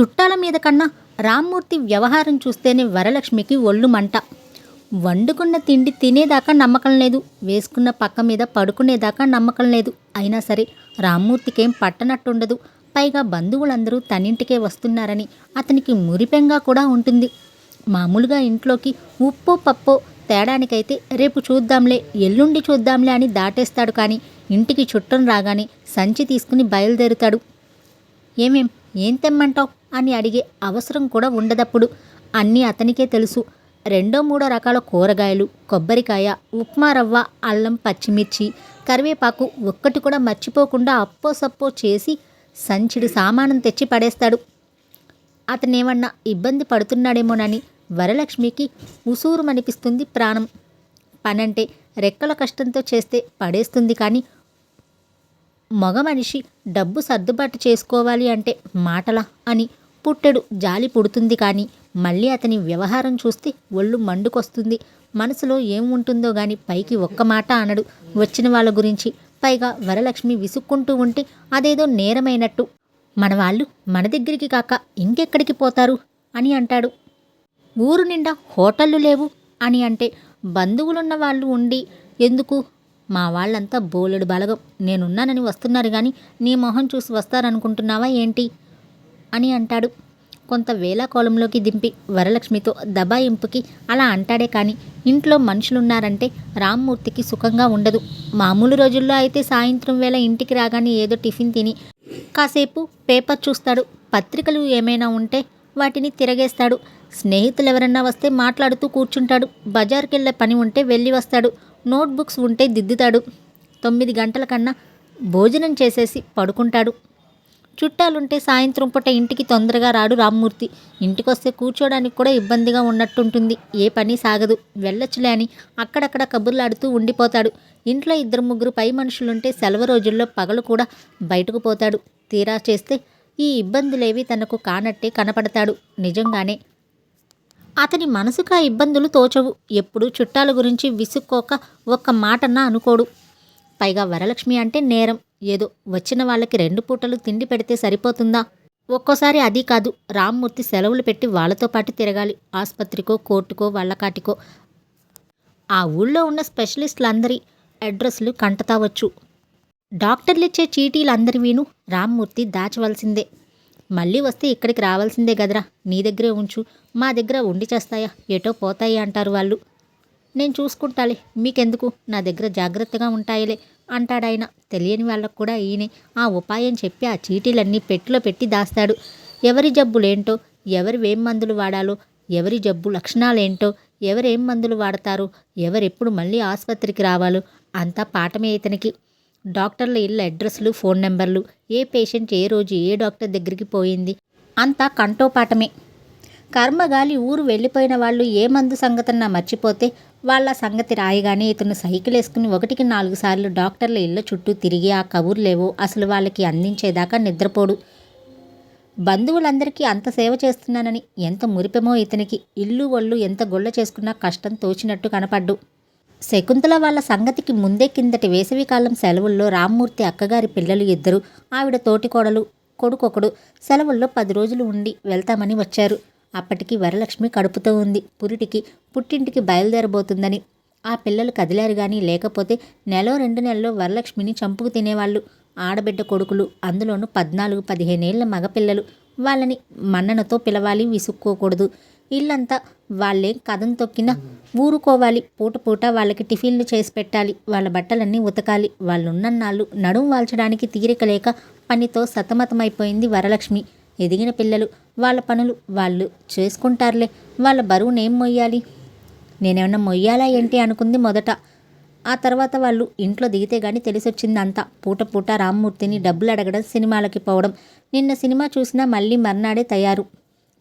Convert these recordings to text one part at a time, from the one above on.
చుట్టాల మీద కన్నా రామ్మూర్తి వ్యవహారం చూస్తేనే వరలక్ష్మికి ఒళ్ళు మంట. వండుకున్న తిండి తినేదాకా నమ్మకం లేదు. వేసుకున్న పక్క మీద పడుకునేదాకా నమ్మకం లేదు. అయినా సరే రామ్మూర్తికేం పట్టనట్టుండదు. పైగా బంధువులందరూ తనింటికే వస్తున్నారని అతనికి మురిపెంగా కూడా ఉంటుంది. మామూలుగా ఇంట్లోకి ఉప్పో పప్పో తేడానికైతే రేపు చూద్దాంలే ఎల్లుండి చూద్దాంలే అని దాటేస్తాడు కానీ ఇంటికి చుట్టం రాగానే సంచి తీసుకుని బయలుదేరుతాడు. ఏమేం ఏం తెమ్మంటావు? అని అడిగే అవసరం కూడా ఉండదప్పుడు. అన్నీ అతనికే తెలుసు. రెండో మూడో రకాల కూరగాయలు కొబ్బరికాయ ఉప్మా రవ్వ అల్లం పచ్చిమిర్చి కరివేపాకు ఒక్కటి కూడా మర్చిపోకుండా అప్పో సప్పో చేసి సంచిడి సామానం తెచ్చి పడేస్తాడు. అతనేమన్నా ఇబ్బంది పడుతున్నాడేమోనని వరలక్ష్మికి ఉసూరుమనిపిస్తుంది ప్రాణం. పనంటే రెక్కల కష్టంతో చేస్తే పడేస్తుంది కానీ మగ మనిషి డబ్బు సర్దుబాటు చేసుకోవాలి అంటే మాటలా అని పుట్టెడు జాలి పుడుతుంది కానీ. మళ్ళీ అతని వ్యవహారం చూస్తే ఒళ్ళు మండుకొస్తుంది. మనసులో ఏం ఉంటుందో గాని పైకి ఒక్క మాట అనడు. వచ్చిన వాళ్ళ గురించి. పైగా వరలక్ష్మి విసుక్కుంటూ ఉంటే అదేదో నేరమైనట్టు. మన వాళ్ళు మన దగ్గరికి కాక ఇంకెక్కడికి పోతారు? అని అంటాడు. ఊరు నిండా హోటళ్ళు లేవు? అని అంటే బంధువులున్న వాళ్ళు ఉండి ఎందుకు? మా వాళ్ళంతా బోలెడు బలగం. నేనున్నానని వస్తున్నారు కానీ నీ మొహం చూసి వస్తారనుకుంటున్నావా ఏంటి? అని అంటాడు. కొంత వేలాకోలంలోకి దింపి వరలక్ష్మితో దబాయింపుకి అలా అంటాడే కానీ ఇంట్లో మనుషులున్నారంటే రామ్మూర్తికి సుఖంగా ఉండదు. మామూలు రోజుల్లో అయితే సాయంత్రం వేళ ఇంటికి రాగానే ఏదో టిఫిన్ తిని కాసేపు పేపర్ చూస్తాడు. పత్రికలు ఏమైనా ఉంటే వాటిని తిరగేస్తాడు. స్నేహితులు ఎవరన్నా వస్తే మాట్లాడుతూ కూర్చుంటాడు. బజార్కి వెళ్ళే పని ఉంటే వెళ్ళి వస్తాడు. నోట్బుక్స్ ఉంటే దిద్దుతాడు. తొమ్మిది గంటల కన్నా భోజనం చేసేసి పడుకుంటాడు. చుట్టాలుంటే సాయంత్రం పూట ఇంటికి తొందరగా రాడు రామ్మూర్తి. ఇంటికొస్తే కూర్చోడానికి కూడా ఇబ్బందిగా ఉన్నట్టుంటుంది. ఏ పని సాగదు. వెళ్ళొచ్చులే అని అక్కడక్కడ కబుర్లాడుతూ ఉండిపోతాడు. ఇంట్లో ఇద్దరు ముగ్గురు పై మనుషులుంటే సెలవు రోజుల్లో పగలు కూడా బయటకు పోతాడు. తీరా చేస్తే ఈ ఇబ్బందులేవి తనకు కానట్టే కనపడతాడు. నిజంగానే అతని మనసుకు ఆ ఇబ్బందులు తోచవు. ఎప్పుడు చుట్టాల గురించి విసుక్కోక ఒక్క మాటన్నా అనుకోడు. పైగా వరలక్ష్మి అంటే నేరం. ఏదో వచ్చిన వాళ్ళకి రెండు పూటలు తిండి పెడితే సరిపోతుందా? ఒక్కోసారి అది కాదు రామ్మూర్తి సెలవులు పెట్టి వాళ్ళతో పాటు తిరగాలి. ఆసుపత్రికో కోర్టుకో వాళ్ళకాటికో ఆ ఊళ్ళో ఉన్న స్పెషలిస్టులందరి అడ్రస్లు కంటతావచ్చు. డాక్టర్లిచ్చే చీటీలందరివీను రామ్మూర్తి దాచవలసిందే. మళ్ళీ వస్తే ఇక్కడికి రావాల్సిందే కదరా నీ దగ్గరే ఉంచు. మా దగ్గర ఉండి చేస్తాయా? ఏటో పోతాయి అంటారు వాళ్ళు. నేను చూసుకుంటాలే. మీకెందుకు? నా దగ్గర జాగ్రత్తగా ఉంటాయిలే. అంటాడాయన. తెలియని వాళ్ళకు కూడా ఈయనే. ఆ ఉపాయం చెప్పి ఆ చీటీలన్నీ పెట్టిలో పెట్టి దాస్తాడు. ఎవరి జబ్బులేంటో ఎవరివేం మందులు వాడాలో ఎవరి జబ్బు లక్షణాలేంటో ఎవరేం మందులు వాడతారు ఎవరెప్పుడు మళ్ళీ ఆసుపత్రికి రావాలో అంతా పాఠమే ఇతనికి. డాక్టర్ల ఇళ్ళ అడ్రస్లు ఫోన్ నెంబర్లు ఏ పేషెంట్ ఏ రోజు ఏ డాక్టర్ దగ్గరికి పోయింది అంతా కంటోపాఠమే. కర్మగాలి ఊరు వెళ్ళిపోయిన వాళ్ళు ఏ మందు సంగతన్నా మర్చిపోతే వాళ్ళ సంగతి రాయగానే ఇతను సైకిల్ వేసుకుని ఒకటికి నాలుగు సార్లు డాక్టర్ల ఇళ్ళ చుట్టూ తిరిగి ఆ కబుర్లేవో అసలు వాళ్ళకి అందించేదాకా నిద్రపోడు. బంధువులందరికీ అంత సేవ చేస్తున్నానని ఎంత మురిపెమో ఇతనికి. ఇల్లు ఒళ్ళు ఎంత గొల్ల చేసుకున్నా కష్టం తోచినట్టు కనపడ్డు. శకుంతల వాళ్ళ సంగతికి ముందే కిందటి వేసవికాలం సెలవుల్లో రామ్మూర్తి అక్కగారి పిల్లలు ఇద్దరు ఆవిడ తోటికోడలు కొడుకొకడు. సెలవుల్లో పది రోజులు ఉండి వెళ్తామని వచ్చారు. అప్పటికి వరలక్ష్మి కడుపుతో ఉంది. పురిటికి పుట్టింటికి బయలుదేరబోతుందని. ఆ పిల్లలు కదిలారు కానీ లేకపోతే నెల రెండు నెలల్లో వరలక్ష్మిని చంపుకు తినేవాళ్ళు. ఆడబిడ్డ కొడుకులు అందులోనూ పద్నాలుగు పదిహేనేళ్ళ మగపిల్లలు. వాళ్ళని మన్ననతో పిలవాలి విసుక్కోకూడదు. ఇల్లంతా వాళ్ళేం కథం తొక్కినా ఊరుకోవాలి. పూట పూట వాళ్ళకి టిఫిన్లు చేసి పెట్టాలి. వాళ్ళ బట్టలన్నీ ఉతకాలి. వాళ్ళున్నన్నాళ్ళు నడుం వాల్చడానికి తీరిక లేక పనితో సతమతమైపోయింది వరలక్ష్మి. ఎదిగిన పిల్లలు వాళ్ళ పనులు వాళ్ళు చేసుకుంటారులే. వాళ్ళ బరువునేం మొయ్యాలి. నేనేమన్నా మొయ్యాలా ఏంటి అనుకుంది మొదట. ఆ తర్వాత వాళ్ళు ఇంట్లో దిగితే కానీ తెలిసొచ్చిందంతా. పూట పూట రామ్మూర్తిని డబ్బులు అడగడం సినిమాలకి పోవడం. నిన్న సినిమా చూసినా మళ్ళీ మర్నాడే తయారు.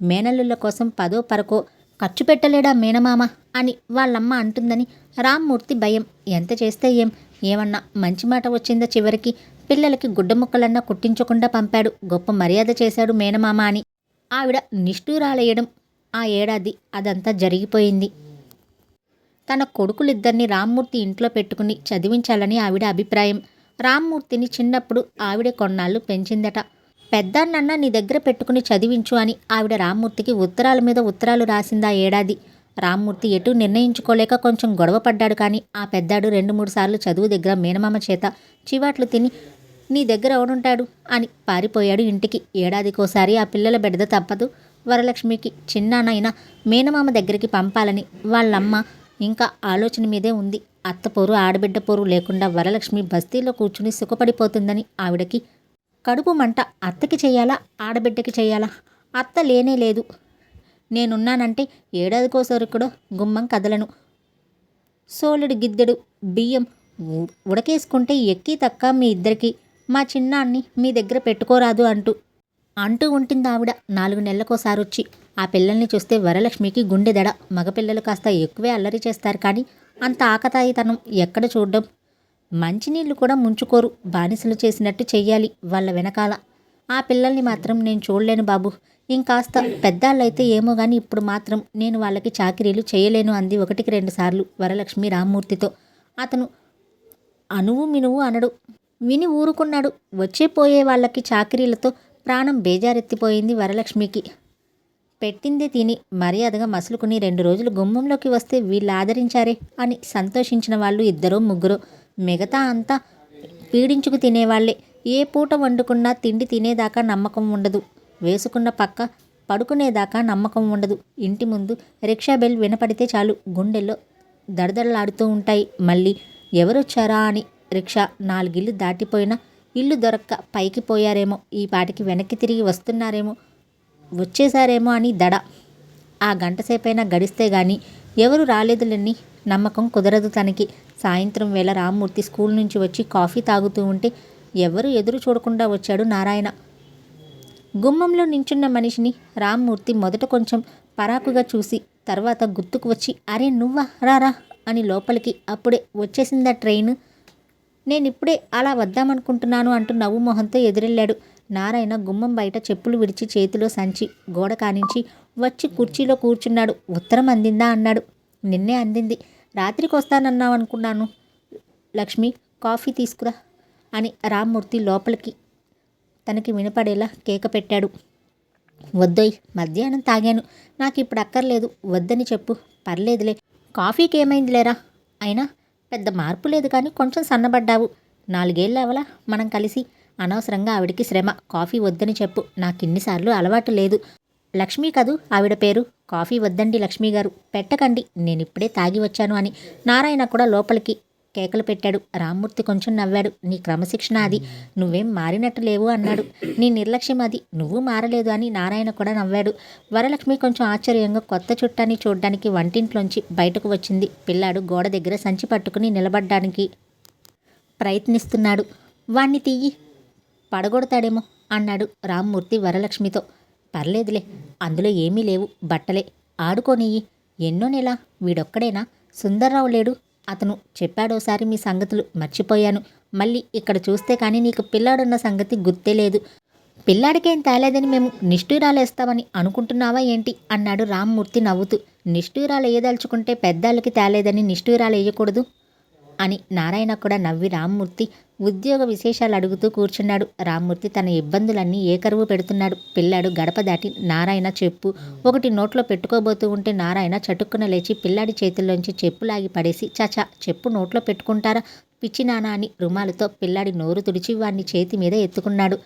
మేనల్లుల కోసం పదో పరకో ఖర్చు పెట్టలేడా మేనమామ అని వాళ్ళమ్మ అంటుందని రామ్మూర్తి భయం. ఎంత చేస్తే ఏం? ఏమన్నా మంచి మాట వచ్చిందా చివరికి? పిల్లలకి గుడ్డ ముక్కలన్నా కుట్టించకుండా పంపాడు. గొప్ప మర్యాద చేశాడు మేనమామ అని. ఆవిడ నిష్ఠూరాలయ్యడం ఆ ఏడాది అదంతా జరిగిపోయింది. తన కొడుకులిద్దరిని రామ్మూర్తి ఇంట్లో పెట్టుకుని చదివించాలని ఆవిడ అభిప్రాయం. రామ్మూర్తిని చిన్నప్పుడు ఆవిడ కొన్నాళ్ళు పెంచిందట. పెద్దాన్నన్నా నీ దగ్గర పెట్టుకుని చదివించు అని ఆవిడ రామ్మూర్తికి ఉత్తరాల మీద ఉత్తరాలు రాసిందా ఏడాది. రామ్మూర్తి ఎటు నిర్ణయించుకోలేక కొంచెం గొడవ పడ్డాడు కానీ ఆ పెద్దాడు రెండు మూడు సార్లు చదువు దగ్గర మేనమామ చేత చివాట్లు తిని నీ దగ్గర ఎవడుంటాడు? అని పారిపోయాడు ఇంటికి. ఏడాదికోసారి ఆ పిల్లల బెడద తప్పదు. వరలక్ష్మికి చిన్నానైనా మేనమామ దగ్గరికి పంపాలని వాళ్ళమ్మ ఇంకా ఆలోచన మీదే ఉంది. అత్త పోరు ఆడబిడ్డ పోరు లేకుండా వరలక్ష్మి బస్తీలో కూర్చుని సుఖపడిపోతుందని ఆవిడకి కడుపు మంట అత్తకి చేయాలా ఆడబిడ్డకి చేయాలా? అత్త లేనే లేదు. నేనున్నానంటే ఏడాదికోసారి కూడా గుమ్మం కదలను. సోలుడు గిద్దెడు బియ్యం ఉడకేసుకుంటే ఎక్కి తక్క మీ ఇద్దరికి. మా చిన్నాన్ని మీ దగ్గర పెట్టుకోరాదు అంటూ. అంటూ ఉంటుంది ఆవిడ. నాలుగు నెలలకోసారి వచ్చి ఆ పిల్లల్ని చూస్తే వరలక్ష్మికి గుండె దడ. మగపిల్లలు కాస్త ఎక్కువే అల్లరి చేస్తారు కానీ అంత ఆకతాయితనం ఎక్కడ చూడడం? మంచినీళ్ళు కూడా ముంచుకోరు. బానిసలు చేసినట్టు చెయ్యాలి వాళ్ళ వెనకాల. ఆ పిల్లల్ని మాత్రం నేను చూడలేను బాబు. ఇంకాస్త పెద్దాళ్ళైతే ఏమో కానీ ఇప్పుడు మాత్రం నేను వాళ్ళకి చాకిరీలు చేయలేను అంది ఒకటికి రెండు సార్లు వరలక్ష్మి రామ్మూర్తితో. అతను అనువు మినువు అనడు. విని ఊరుకున్నాడు. వచ్చేపోయే వాళ్ళకి చాకిరీలతో ప్రాణం బేజారెత్తిపోయింది వరలక్ష్మికి. పెట్టింది తిని మర్యాదగా మసులుకుని రెండు రోజులు గుమ్మంలోకి వస్తే వీళ్ళు ఆదరించారే అని సంతోషించిన వాళ్ళు ఇద్దరో ముగ్గురు. మిగతా అంతా పీడించుకు తినేవాళ్ళే ఏ పూట వండుకున్నా తిండి తినేదాకా నమ్మకం ఉండదు. వేసుకున్న పక్క పడుకునేదాకా నమ్మకం ఉండదు. ఇంటి ముందు రిక్షా బెల్ వినపడితే చాలు గుండెల్లో దడదడలాడుతూ ఉంటాయి. మళ్ళీ ఎవరొచ్చారా అని రిక్షా నాలుగిల్లు దాటిపోయినా ఇల్లు దొరక్క పైకి పోయారేమో ఈ పాటికి వెనక్కి తిరిగి వస్తున్నారేమో వచ్చేసారేమో అని దడ. ఆ గంటసేపైనా గడిస్తే గాని ఎవరు రాలేదులని నమ్మకం కుదరదు తనకి. సాయంత్రం వేళ రామ్మూర్తి స్కూల్ నుంచి వచ్చి కాఫీ తాగుతూ ఉంటే ఎవరు ఎదురు చూడకుండా వచ్చాడు నారాయణ. గుమ్మంలో నించున్న మనిషిని రామ్మూర్తి మొదట కొంచెం పరాకుగా చూసి తర్వాత గుర్తుకు వచ్చి అరే నువ్వా? రారా? అని లోపలికి అప్పుడే వచ్చేసిందా ట్రైన్. నేను ఇప్పుడే అలా వద్దామనుకుంటున్నాను అంటూ నవ్వు మొహంతో ఎదురెళ్ళాడు. నారాయణ గుమ్మం బయట చెప్పులు విడిచి చేతిలో సంచి గోడ కానించి వచ్చి కుర్చీలో కూర్చున్నాడు. ఉత్తరం అందిందా? అన్నాడు. నిన్నే అందింది. రాత్రికి వస్తానన్నావు అనుకున్నాను లక్ష్మి కాఫీ తీసుకురా అని రామ్మూర్తి లోపలికి తనకి వినపడేలా కేక పెట్టాడు. వద్దోయ్ మధ్యాహ్నం తాగాను. నాకు ఇప్పుడు అక్కర్లేదు. వద్దని చెప్పు. పర్లేదులే. కాఫీకి ఏమైంది లేరా అయినా పెద్ద మార్పు లేదు కానీ కొంచెం సన్నబడ్డావు. నాలుగేళ్ళు అవలా మనం కలిసి. అనవసరంగా ఆవిడికి శ్రమ. కాఫీ వద్దని చెప్పు. నాకిన్నిసార్లు అలవాటు లేదు. లక్ష్మి కదూ? ఆవిడ పేరు? కాఫీ వద్దండి లక్ష్మీ గారు పెట్టకండి. నేను ఇప్పుడే తాగి వచ్చాను అని. నారాయణ కూడా లోపలికి. కేకలు పెట్టాడు. రామ్మూర్తి కొంచెం నవ్వాడు. నీ క్రమశిక్షణ అది. నువ్వేం మారినట్టు లేవు అన్నాడు. నీ నిర్లక్ష్యం అది. నువ్వు మారలేదు అని నారాయణ కూడా నవ్వాడు. వరలక్ష్మి కొంచెం ఆశ్చర్యంగా కొత్త చుట్టాన్ని చూడ్డానికి వంటింట్లోంచి బయటకు వచ్చింది. పిల్లాడు గోడ దగ్గర సంచి పట్టుకుని నిలబడ్డానికి ప్రయత్నిస్తున్నాడు. వాణ్ణి తీయి పడగొడతాడేమో అన్నాడు రామ్మూర్తి వరలక్ష్మితో. పర్లేదులే. అందులో ఏమీ లేవు. బట్టలే. ఆడుకోనియ్యి. ఎన్నో నెల వీడొక్కడేనా? సుందర్రావు లేడు. అతను చెప్పాడోసారి మీ సంగతులు మర్చిపోయాను. మళ్ళీ ఇక్కడ చూస్తే కానీ నీకు పిల్లాడున్న సంగతి గుర్తే లేదు. పిల్లాడికేం తేలేదని మేము నిష్ఠూరాలేస్తామని అనుకుంటున్నావా ఏంటి? అన్నాడు రామ్మూర్తి నవ్వుతూ. నిష్ఠూరాలు వేయదలుచుకుంటే పెద్దాళ్ళకి తేలేదని నిష్ఠూరాలు వేయకూడదు? అని నారాయణ కూడా నవ్వి రామ్మూర్తి ఉద్యోగ విశేషాలు అడుగుతూ కూర్చున్నాడు. రామ్మూర్తి తన ఇబ్బందులన్నీ ఏకరువు పెడుతున్నాడు. పిల్లాడు గడప దాటి నారాయణ చెప్పు. ఒకటి నోట్లో పెట్టుకోబోతూ ఉంటే నారాయణ చటుక్కున లేచి పిల్లాడి చేతుల్లోంచి చెప్పు లాగి పడేసి చచా చెప్పు నోట్లో పెట్టుకుంటారా? పిచ్చి నానా అని రుమాలతో పిల్లాడి నోరు తుడిచి వాణ్ణి చేతి మీద ఎత్తుకున్నాడు.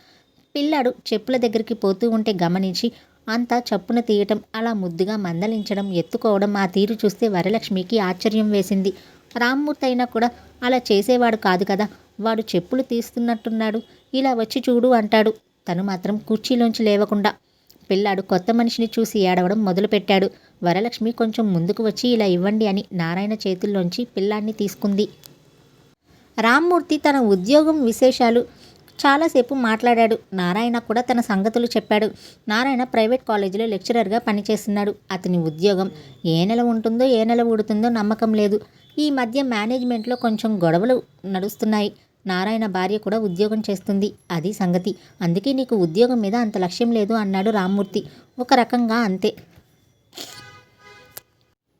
పిల్లాడు చెప్పుల దగ్గరికి పోతూ ఉంటే గమనించి అంతా చప్పున తీయటం అలా ముద్దుగా మందలించడం ఎత్తుకోవడం ఆ తీరు చూస్తే వరలక్ష్మికి ఆశ్చర్యం వేసింది. రామ్మూర్తి అయినా కూడా అలా చేసేవాడు కాదు కదా. వాడు చెప్పులు తీస్తున్నట్టున్నాడు. ఇలా వచ్చి చూడు అంటాడు. తను మాత్రం కుర్చీలోంచి లేవకుండా. పిల్లాడు కొత్త మనిషిని చూసి ఏడవడం మొదలుపెట్టాడు. వరలక్ష్మి కొంచెం ముందుకు వచ్చి ఇలా ఇవ్వండి అని నారాయణ చేతుల్లోంచి పిల్లాన్ని తీసుకుంది. రామ్మూర్తి తన ఉద్యోగం విశేషాలు చాలాసేపు మాట్లాడాడు. నారాయణ కూడా తన సంగతులు చెప్పాడు. నారాయణ ప్రైవేట్ కాలేజీలో లెక్చరర్గా పనిచేస్తున్నాడు. అతని ఉద్యోగం ఏ నెల ఉంటుందో ఏ నెల ఊడుతుందో నమ్మకం లేదు. ఈ మధ్య మేనేజ్మెంట్లో కొంచెం గొడవలు నడుస్తున్నాయి. నారాయణ భార్య కూడా ఉద్యోగం చేస్తుంది. అది సంగతి. అందుకే నీకు ఉద్యోగం మీద అంత లక్ష్యం లేదు అన్నాడు రామ్మూర్తి. ఒక రకంగా అంతే.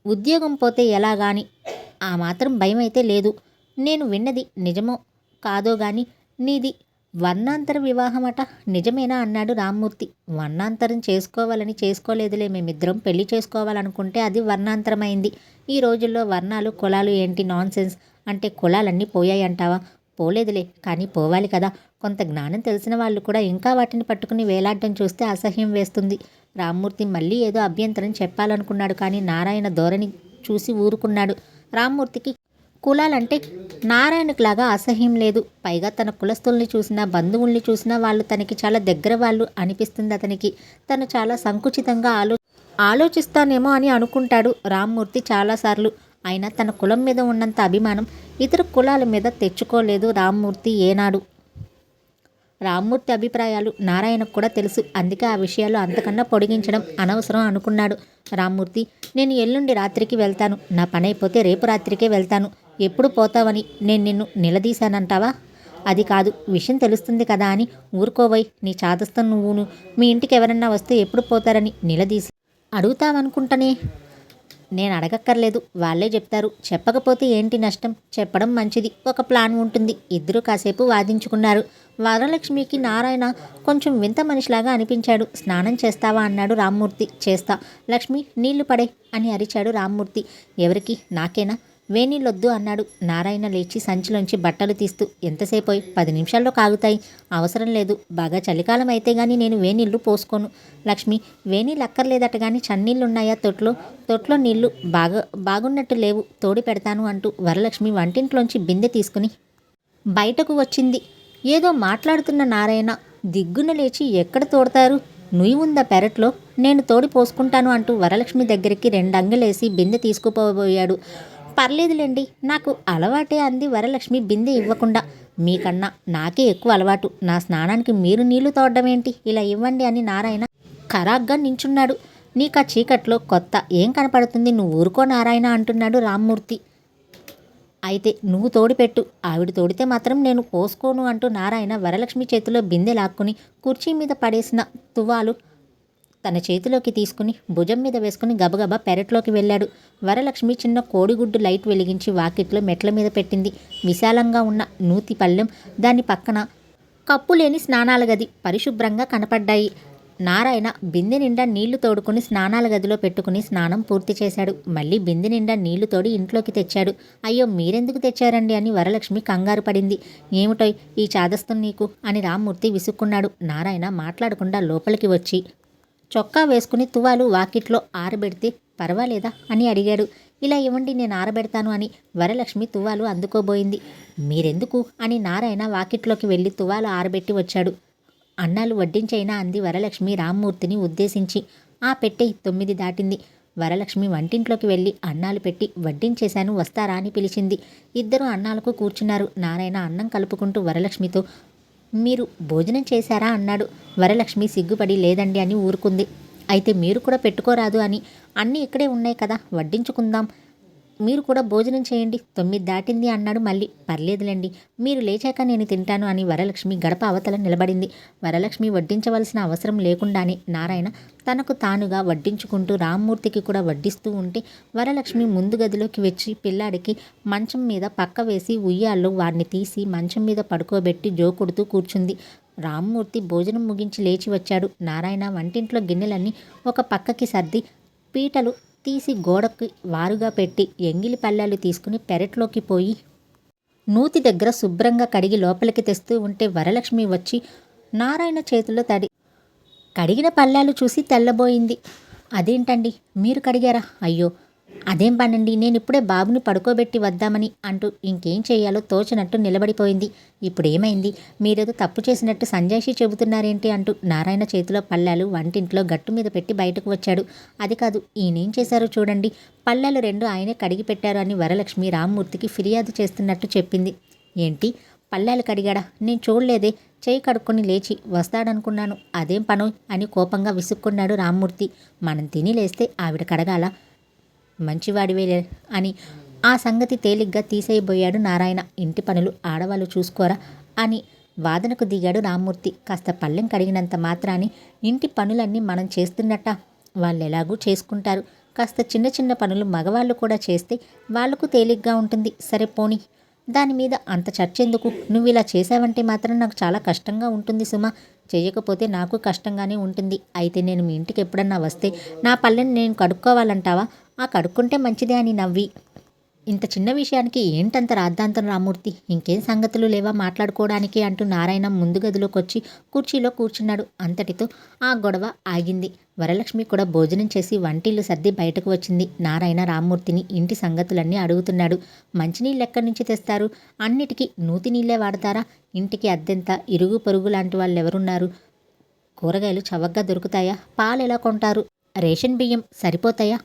ఉద్యోగం పోతే ఎలా గాని ఆ మాత్రం భయం అయితే లేదు. నేను విన్నది నిజమో కాదో గాని నీది వర్ణాంతర వివాహం అట నిజమేనా? అన్నాడు రామ్మూర్తి. వర్ణాంతరం చేసుకోవాలని చేసుకోలేదులే మేమిద్దరం పెళ్ళి చేసుకోవాలనుకుంటే అది వర్ణాంతరమైంది. ఈ రోజుల్లో వర్ణాలు కులాలు ఏంటి? నాన్సెన్స్. అంటే కులాలన్నీ పోయాయి అంటావా పోలేదులే కానీ పోవాలి కదా. కొంత జ్ఞానం తెలిసిన వాళ్ళు కూడా ఇంకా వాటిని పట్టుకుని వేలాడడం చూస్తే అసహ్యం వేస్తుంది. రామ్మూర్తి మళ్ళీ ఏదో అభ్యంతరం చెప్పాలనుకున్నాడు కానీ నారాయణ ధోరణి చూసి ఊరుకున్నాడు. రామ్మూర్తికి కులాలంటే నారాయణకులాగా అసహ్యం లేదు. పైగా తన కులస్తుల్ని చూసినా బంధువుల్ని చూసినా వాళ్ళు తనకి చాలా దగ్గర వాళ్ళు అనిపిస్తుంది అతనికి. తను చాలా సంకుచితంగా ఆలో ఆలోచిస్తానేమో అని అనుకుంటాడు రామ్మూర్తి చాలాసార్లు. అయినా తన కులం మీద ఉన్నంత అభిమానం ఇతర కులాల మీద తెచ్చుకోలేదు రామ్మూర్తి ఏనాడు. రామ్మూర్తి అభిప్రాయాలు నారాయణకు కూడా తెలుసు. అందుకే ఆ విషయాలు అంతకన్నా పొడిగించడం అనవసరం అనుకున్నాడు రామ్మూర్తి. నేను ఎల్లుండి రాత్రికి వెళ్తాను. నా పని అయిపోతే రేపు రాత్రికే వెళ్తాను. ఎప్పుడు పోతావని నేను నిన్ను నిలదీశానంటావా? అది కాదు విషయం తెలుస్తుంది కదా అని ఊరుకోవై నీ చాదస్తం నువ్వును. మీ ఇంటికి ఎవరన్నా వస్తే ఎప్పుడు పోతారని నిలదీసి. అడుగుతావనుకుంటనే. నేను అడగక్కర్లేదు వాళ్ళే చెప్తారు. చెప్పకపోతే ఏంటి నష్టం? చెప్పడం మంచిది. ఒక ప్లాన్ ఉంటుంది. ఇద్దరు కాసేపు వాదించుకున్నారు. వరలక్ష్మికి నారాయణ కొంచెం వింత మనిషిలాగా అనిపించాడు. స్నానం చేస్తావా? అన్నాడు రామ్మూర్తి. చేస్తా. లక్ష్మి నీళ్ళు పడే అని అరిచాడు రామ్మూర్తి. ఎవరికి? నాకేనా? వేణీళ్ళొద్దు అన్నాడు. నారాయణ లేచి సంచిలోంచి బట్టలు తీస్తూ ఎంతసేపు అయి పది నిమిషాల్లో కాగుతాయి. అవసరం లేదు. బాగా చలికాలం అయితే గానీ నేను వేనీళ్ళు పోసుకోను. లక్ష్మి వేణీళ్ళు అక్కర్లేదట గాని చన్నీళ్ళున్నాయా తొట్లో? తొట్లో నీళ్ళు బాగా బాగున్నట్టు లేవు. తోడి పెడతాను అంటూ వరలక్ష్మి వంటింట్లోంచి బిందె తీసుకుని బయటకు వచ్చింది. ఏదో మాట్లాడుతున్న నారాయణ దిగ్గున లేచి ఎక్కడ తోడతారు? నుయ్యి ఉందా పెరట్లో? నేను తోడి పోసుకుంటాను అంటూ వరలక్ష్మి దగ్గరికి రెండంగలేసి బిందె తీసుకుపోబోయాడు. పర్లేదులేండి. నాకు అలవాటే అంది వరలక్ష్మి బిందె ఇవ్వకుండా. మీకన్నా నాకే ఎక్కువ అలవాటు. నా స్నానానికి మీరు నీళ్ళు తోడడం ఏంటి? ఇలా ఇవ్వండి అని నారాయణ ఖరాగ్గా నించున్నాడు. నీకు ఆ చీకట్లో కొత్త ఏం కనపడుతుంది? నువ్వు ఊరుకో నారాయణ అంటున్నాడు రామ్మూర్తి. అయితే నువ్వు తోడిపెట్టు. ఆవిడ తోడితే మాత్రం నేను పోసుకోను అంటూ నారాయణ వరలక్ష్మి చేతిలో బిందె లాక్కుని కుర్చీ మీద పడేసిన తువ్వాలు తన చేతిలోకి తీసుకుని భుజం మీద వేసుకుని గబగబా పెరట్లోకి వెళ్ళాడు. వరలక్ష్మి చిన్న కోడిగుడ్డు లైట్ వెలిగించి వాకిట్లో మెట్ల మీద పెట్టింది. విశాలంగా ఉన్న నూతి పళ్ళెం దాని పక్కన కప్పు లేని స్నానాల గది పరిశుభ్రంగా కనపడ్డాయి. నారాయణ బిందె నిండా నీళ్ళు తోడుకుని స్నానాల గదిలో పెట్టుకుని స్నానం పూర్తి చేశాడు. మళ్ళీ బిందె నిండా నీళ్ళు తోడి ఇంట్లోకి తెచ్చాడు. అయ్యో మీరెందుకు తెచ్చారండి అని వరలక్ష్మి కంగారు పడింది. ఏమిటో ఈ చాదస్తం నీకు? అని రామ్మూర్తి విసుక్కున్నాడు. నారాయణ మాట్లాడకుండా లోపలికి వచ్చి చొక్కా వేసుకుని తువాలు వాకిట్లో ఆరబెడితే పర్వాలేదా? అని అడిగాడు. ఇలా ఇవ్వండి నేను ఆరబెడతాను అని వరలక్ష్మి తువాలు అందుకోబోయింది. మీరెందుకు? అని నారాయణ వాకిట్లోకి వెళ్ళి తువాలు ఆరబెట్టి వచ్చాడు. అన్నాలు వడ్డించైనా అంది వరలక్ష్మి రామ్మూర్తిని ఉద్దేశించి. ఆ పెట్టె తొమ్మిది దాటింది. వరలక్ష్మి వంటింట్లోకి వెళ్ళి అన్నాలు పెట్టి వడ్డించేశాను వస్తారా? అని పిలిచింది. ఇద్దరు అన్నాలకు కూర్చున్నారు. నారాయణ అన్నం కలుపుకుంటూ వరలక్ష్మితో మీరు భోజనం చేశారా అన్నాడు. వరలక్ష్మి సిగ్గుపడి లేదండి అని ఊరుకుంది. అయితే మీరు కూడా పెట్టుకోరాదు అని. అన్నీ ఇక్కడే ఉన్నాయి కదా వడ్డించుకుందాం. మీరు కూడా భోజనం చేయండి. తొమ్మిది దాటింది అన్నాడు మళ్ళీ. పర్లేదులేండి. మీరు లేచాక నేను తింటాను అని వరలక్ష్మి గడప అవతల నిలబడింది. వరలక్ష్మి వడ్డించవలసిన అవసరం లేకుండానే నారాయణ తనకు తానుగా వడ్డించుకుంటూ రామ్మూర్తికి కూడా వడ్డిస్తూ ఉంటే వరలక్ష్మి ముందు గదిలోకి వచ్చి పిల్లాడికి మంచం మీద పక్క వేసి ఉయ్యాల్లో వారిని తీసి మంచం మీద పడుకోబెట్టి జోకొడుతూ కూర్చుంది. రామ్మూర్తి భోజనం ముగించి లేచి వచ్చాడు. నారాయణ వంటింట్లో గిన్నెలన్నీ ఒక పక్కకి సర్ది పీటలు తీసి గోడకి వారుగా పెట్టి ఎంగిలి పళ్ళాలు తీసుకుని పెరట్లోకి పోయి నూతి దగ్గర శుభ్రంగా కడిగి లోపలికి తెస్తూ ఉంటే వరలక్ష్మి వచ్చి నారాయణ చేతిలో తడి కడిగిన పళ్ళాలు చూసి తెల్లబోయింది. అదేంటండి? మీరు కడిగారా? అయ్యో అదేం పనండి? నేను ఇప్పుడే బాబుని పడుకోబెట్టి వద్దామని అంటూ ఇంకేం చేయాలో తోచినట్టు నిలబడిపోయింది. ఇప్పుడేమైంది? మీరేదో తప్పు చేసినట్టు సంజయ్షి చెబుతున్నారేంటి అంటూ నారాయణ చేతిలో పళ్ళాలు వంటింట్లో గట్టు మీద పెట్టి బయటకు వచ్చాడు. అది కాదు ఈయనేం చేశారో చూడండి. పళ్ళాలు రెండు ఆయనే కడిగి పెట్టారు అని వరలక్ష్మి రామ్మూర్తికి ఫిర్యాదు చేస్తున్నట్టు చెప్పింది. ఏంటి? పళ్ళాలు కడిగాడా? నేను చూడలేదే. చేయి కడుక్కొని లేచి వస్తాడనుకున్నాను. అదేం పను అని కోపంగా విసుక్కున్నాడు రామ్మూర్తి. మనం తిని లేస్తే ఆవిడ కడగాల. మంచివాడివేలే అని ఆ సంగతి తేలిగ్గా తీసేయబోయాడు నారాయణ. ఇంటి పనులు ఆడవాళ్ళు చూసుకోరా అని వాదనకు దిగాడు రామ్మూర్తి. కాస్త పళ్ళెం కడిగినంత మాత్రాన్ని ఇంటి పనులన్నీ మనం చేస్తున్నట్ట? వాళ్ళు ఎలాగూ చేసుకుంటారు. కాస్త చిన్న చిన్న పనులు మగవాళ్ళు కూడా చేస్తే వాళ్ళకు తేలిగ్గా ఉంటుంది. సరే పోని. దాని మీద అంత చర్చ ఎందుకు నువ్వు ఇలా చేసావంటే మాత్రం నాకు చాలా కష్టంగా ఉంటుంది సుమా. చేయకపోతే నాకు కష్టంగానే ఉంటుంది. అయితే నేను మీ ఇంటికి ఎప్పుడన్నా వస్తే నా పళ్ళని నేను కడుక్కోవాలంటావా? ఆ కడుక్కుంటే మంచిదే అని నవ్వి. ఇంత చిన్న విషయానికి ఏంటంత రాద్ధాంతం రామూర్తి ఇంకేం సంగతులు లేవా మాట్లాడుకోవడానికి అంటూ నారాయణ ముందు గదిలోకి వచ్చి కుర్చీలో కూర్చున్నాడు. అంతటితో ఆ గొడవ ఆగింది. వరలక్ష్మి కూడా భోజనం చేసి వంటిల్లు సర్ది బయటకు వచ్చింది. నారాయణ రామ్మూర్తిని ఇంటి సంగతులన్నీ అడుగుతున్నాడు. మంచినీళ్ళు ఎక్కడి నుంచి తెస్తారు? అన్నిటికీ నూతి నీళ్ళే వాడతారా? ఇంటికి అద్దెంత? ఇరుగు పొరుగు లాంటి వాళ్ళు ఎవరున్నారు కూరగాయలు చవకగా దొరుకుతాయా? పాలు ఎలా కొంటారు? రేషన్ బియ్యం సరిపోతాయా?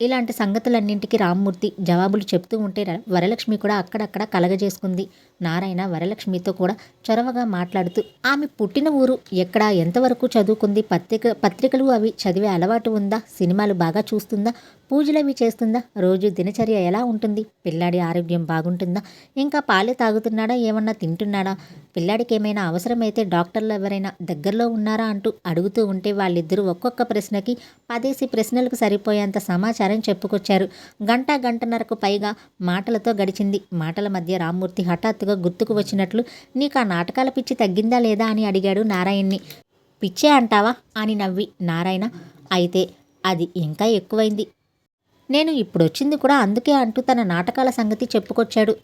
ఇలాంటి సంగతులన్నింటికి రామ్మూర్తి జవాబులు చెప్తూ ఉంటే వరలక్ష్మి కూడా అక్కడక్కడ కలగజేసుకుంది. నారాయణ వరలక్ష్మితో కూడా చొరవగా మాట్లాడుతూ ఆమె పుట్టిన ఊరు ఎక్కడ? ఎంతవరకు చదువుకుంది? పత్రిక పత్రికలు అవి చదివే అలవాటు ఉందా? సినిమాలు బాగా చూస్తుందా? పూజలు అవి చేస్తుందా? రోజు దినచర్య ఎలా ఉంటుంది? పిల్లాడి ఆరోగ్యం బాగుంటుందా? ఇంకా పాలు తాగుతున్నాడా? ఏమన్నా తింటున్నాడా? పిల్లాడికి ఏమైనా అవసరమైతే డాక్టర్లు ఎవరైనా దగ్గరలో ఉన్నారా అంటూ అడుగుతూ ఉంటే వాళ్ళిద్దరూ ఒక్కొక్క ప్రశ్నకి పదేసి ప్రశ్నలకు సరిపోయేంత సమాచారం చెప్పుకొచ్చారు. గంట గంటన్నరకు పైగా మాటలతో గడిచింది. మాటల మధ్య రామ్మూర్తి హఠాత్తుగా గుర్తుకు వచ్చినట్లు నీకు ఆ నాటకాల పిచ్చి తగ్గిందా లేదా? అని అడిగాడు నారాయణ్ణి. పిచ్చే అంటావా? అని నవ్వి నారాయణ అయితే అది ఇంకా ఎక్కువైంది. నేను ఇప్పుడు వచ్చింది కూడా అందుకే అంటూ తన నాటకాల సంగతి చెప్పుకొచ్చాడు.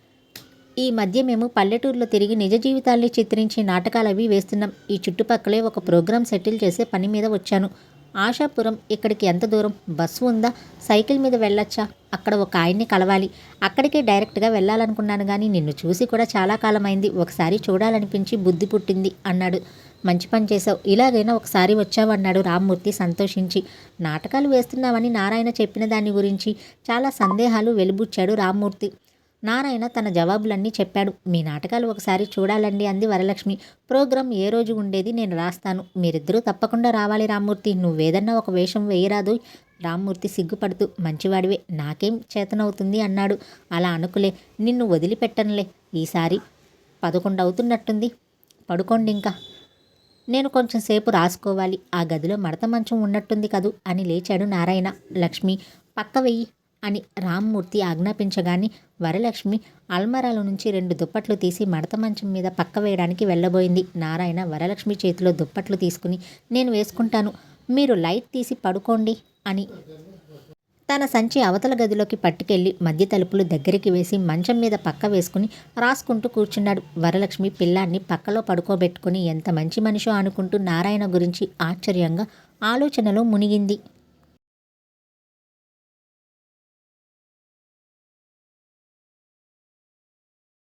ఈ మధ్య మేము పల్లెటూరులో తిరిగి నిజ జీవితాల్ని చిత్రించే నాటకాలు అవి వేస్తున్నాం. ఈ చుట్టుపక్కలే ఒక ప్రోగ్రాం సెటిల్ చేసే పని మీద వచ్చాను. ఆశాపురం ఇక్కడికి ఎంత దూరం? బస్సు ఉందా? సైకిల్ మీద వెళ్ళొచ్చా? అక్కడ ఒక ఆయన్ని కలవాలి. అక్కడికే డైరెక్ట్గా వెళ్ళాలనుకున్నాను కానీ నిన్ను చూసి కూడా చాలా కాలమైంది. ఒకసారి చూడాలనిపించి బుద్ధి పుట్టింది అన్నాడు. మంచి పని చేసావు ఇలాగైనా ఒకసారి వచ్చావన్నాడు రామ్మూర్తి సంతోషించి. నాటకాలు వేస్తున్నావని నారాయణ చెప్పిన దాని గురించి చాలా సందేహాలు వెలుబుచ్చాడు రామ్మూర్తి. నారాయణ తన జవాబులన్నీ చెప్పాడు. మీ నాటకాలు ఒకసారి చూడాలండి అంది వరలక్ష్మి. ప్రోగ్రాం ఏ రోజు ఉండేది నేను రాస్తాను. మీరిద్దరూ తప్పకుండా రావాలి రామ్మూర్తి. నువ్వేదన్నా ఒక వేషం వేయరాదు. రామ్మూర్తి సిగ్గుపడుతూ మంచివాడివే నాకేం చేతనవుతుంది అన్నాడు. అలా అనుకులే నిన్ను వదిలిపెట్టనులే. ఈసారి పదకొండు అవుతున్నట్టుంది పడుకోండి ఇంకా నేను కొంచెం సేపు రాసుకోవాలి. ఆ గదిలో మడత మంచం ఉన్నట్టుంది కదూ? అని లేచాడు నారాయణ. లక్ష్మి పక్క వెయ్యి అని రామ్మూర్తి ఆజ్ఞాపించగానే వరలక్ష్మి అల్మరాల నుంచి రెండు దుప్పట్లు తీసి మడత మంచం మీద పక్క వేయడానికి వెళ్ళబోయింది. నారాయణ వరలక్ష్మి చేతిలో దుప్పట్లు తీసుకుని నేను వేసుకుంటాను. మీరు లైట్ తీసి పడుకోండి అని తన సంచి అవతల గదిలోకి పట్టుకెళ్ళి మధ్య తలుపులు దగ్గరికి వేసి మంచం మీద పక్క వేసుకుని రాసుకుంటూ కూర్చున్నాడు. వరలక్ష్మి పిల్లాన్ని పక్కలో పడుకోబెట్టుకుని ఎంత మంచి మనిషో అనుకుంటూ నారాయణ గురించి ఆశ్చర్యంగా ఆలోచనలో మునిగింది.